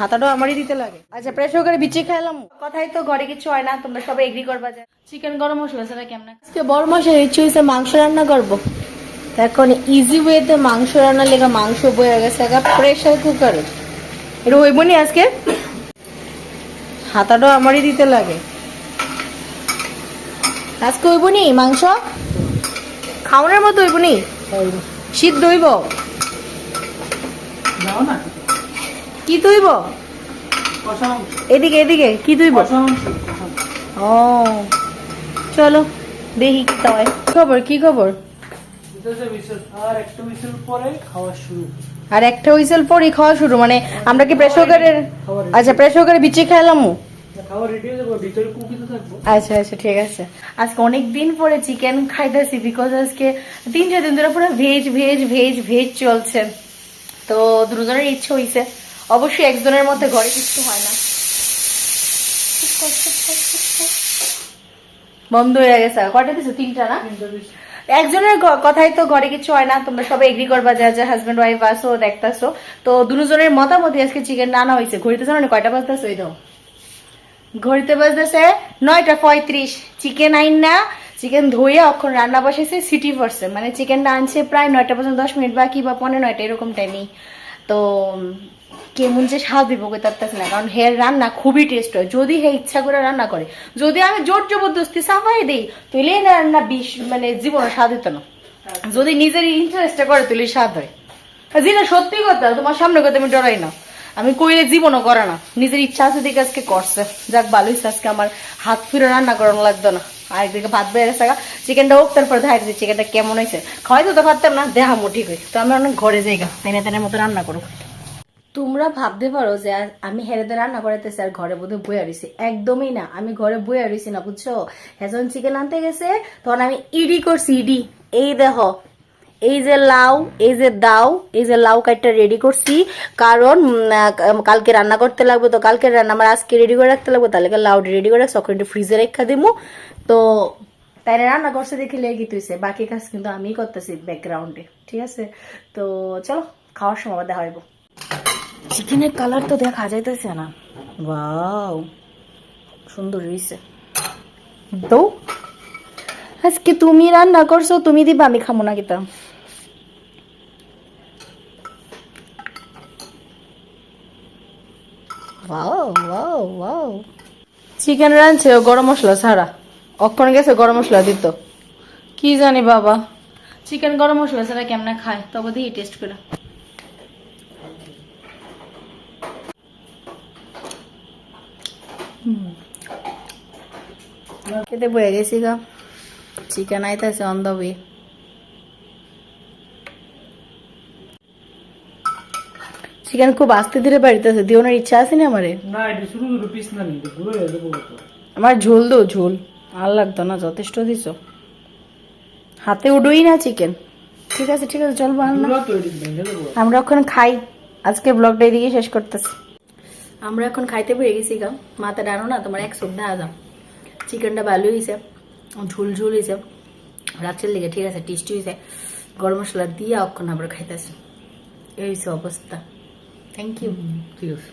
হাতাটাও আমারই দিতে লাগে। আচ্ছা প্রেশার কুকারে বিচি খাইলাম। কথাই তো ঘরে কিছু হয় না তোমরা সবাই এগ্রি করবা যে চিকেন গরম মশলা সেটা কেমন আজকে বড় মাসের ইচ্ছে হয়েছে মাংস রান্না করব। এখন ইজি ওয়েতে মাংস রান্নার লেগে মাংস বয়ে গেছে একা প্রেশার কুকারে এটা হইব নি আজকে? হাতাটাও আমারই দিতে লাগে। আজকে হইব নি মাংস? খাওয়ানোর মতো হইব নি? সিদ্ধ হইব? না। কি তুইব? এদিকে এদিকে, কি তুইব। ও, চলো, দেখি কি খবর কি খবর? আর একটা whistle পরে খাওয়া শুরু হুইসেল মানে আমরা কি প্রেসার কুকারের আচ্ছা প্রেসার কুকারে বিচি থাকব আচ্ছা আচ্ছা ঠিক আছে। আজকে অনেক দিন পরে চিকেন খাইতেছি বিকজ আজকে তিন চার দিন ধরে পুরো ভেজ ভেজ ভেজ ভেজ চলছে। তো দুজনের ইচ্ছে হইছে অবশ্যই একজনের মধ্যে ঘরে কিছু হয় না। বন্ধ হয়ে গেছে। কয়টা দিছো? তিনটা না? একজনের কথাই তো ঘরে কিছু হয় না। তোমরা সবাই এগ্রি করবা যা যা হাজব্যান্ড ওয়াইফ আসো দেখতাছো। তো দুজনের মতামতি আজকে চিকেন রান্না হয়েছে। ঘড়িতে জানো না কয়টা বাজতেছে? ওই দাও। ঘড়িতে বাজতেছে নয়টা পঁয়ত্রিশ। চিকেন আইন না। চিকেন ধুয়ে অক্ষণ রান্না বসেছে সিটি পড়ছে মানে চিকেনটা আনছে প্রায় নয়টা পর্যন্ত দশ মিনিট বাকি বা পনেরো নয়টা এরকম টাইমেই তো কেমন যে স্বাদ দিব তারতাছে না কারণ হের রান্না খুবই টেস্ট হয়। যদি হে ইচ্ছা করে রান্না করে যদি আমি জোর জবরদস্তি সাফাই দিই তুইলে না রান্না বিষ মানে জীবনে স্বাদ হতো না। যদি নিজের ইন্টারেস্টটা করে তুলে স্বাদ হয়। যেটা সত্যি কথা তোমার সামনে কথা আমি ডরাই না। আমি কইলে জীবনও করে না। নিজের ইচ্ছা আছে দিকে আজকে করছে। যাক, ভালোই আজকে আমার হাত ফিরে রান্না করানো লাগতো না। আর একদিকে ভাত বেড়ে গেছে চিকেনটা হোক, তারপর দেখা যাচ্ছে চিকেনটা কেমন হয়েছে খাওয়াইতে তো পারতাম না, দেহা মুঠি হই তো আমি অনেক ঘরে যাই গা তেনে তেনের মতো রান্না করো তোমরা ভাবতে পারো যে আমি হেরেতে রান্না করাইতেছি আর ঘরে বোধহয় বইয়া রয়েছি একদমই না, আমি ঘরে বইয়া রয়েছি না, বুঝছ? হেজন চিকেন আনতে গেছে, তখন আমি ইডি করছি, ইডি। এই দেখো এই যে লাউ এই যে দাও এই যে লাউ কাটটা রেডি করছি। কারণ কালকে রান্না করতে লাগবে তো কালকে রান্না আমার আজকে রেডি করে রাখতে লাগবে তাহলে লাউ রেডি করে রাখছি ওখানে ফ্রিজে রেখা দিমু। তো তাই রান্না করছে দেখি লেগে তুইছে বাকি কাজ কিন্তু আমিই করতেছি ব্যাকগ্রাউন্ডে ঠিক আছে? তো চলো খাওয়ার সময় দেখা হইব। চিকেনের কালার তো দেখা যাইতেছে না। ওয়াও সুন্দর হয়েছে তো? আজকে তুমি রান্না করছ তুমি দিবা আমি খামো না কিতা। চিকেন রাঁধছে ও গরম মশলা ছাড়া। অক্ষণ গেছে গরম মশলা দিত। কি জানি বাবা। চিকেন গরম মশলা ছাড়া কেমনে খায়? তবে দিই টেস্ট করে। খেতে বয়ে গেছি গা। চিকেন আইতাছে অন দ্য ওয়ে চিকেন খুব আস্তে ধীরে বাড়িতেছে দিওনের ইচ্ছা আছে না আমারে? না এটা শুরু শুরু পিস না নিতে পুরো হয়ে আমার ঝোল দো ঝোল। আর লাগতো না যথেষ্ট দিছ। হাতে উডোই না চিকেন। ঠিক আছে ঠিক আছে চল বাল না আমরা এখন খাই। আজকে ব্লগটা এদিকে শেষ করতেছি। আমরা এখন খাইতে পেরে গেছি গা। মাথা ডানো না তোমার এক সপ্তাহ আদাম চিকেনটা ভালো হয়েছে ঝুল ঝুল হয়েছে রাত্রের লেগে ঠিক আছে টেস্টি হয়েছে গরম মশলা দিয়ে অক্ষণ আমরা খাইতেছি। এই হয়েছে অবস্থা। থ্যাংক ইউ ঠিক আছে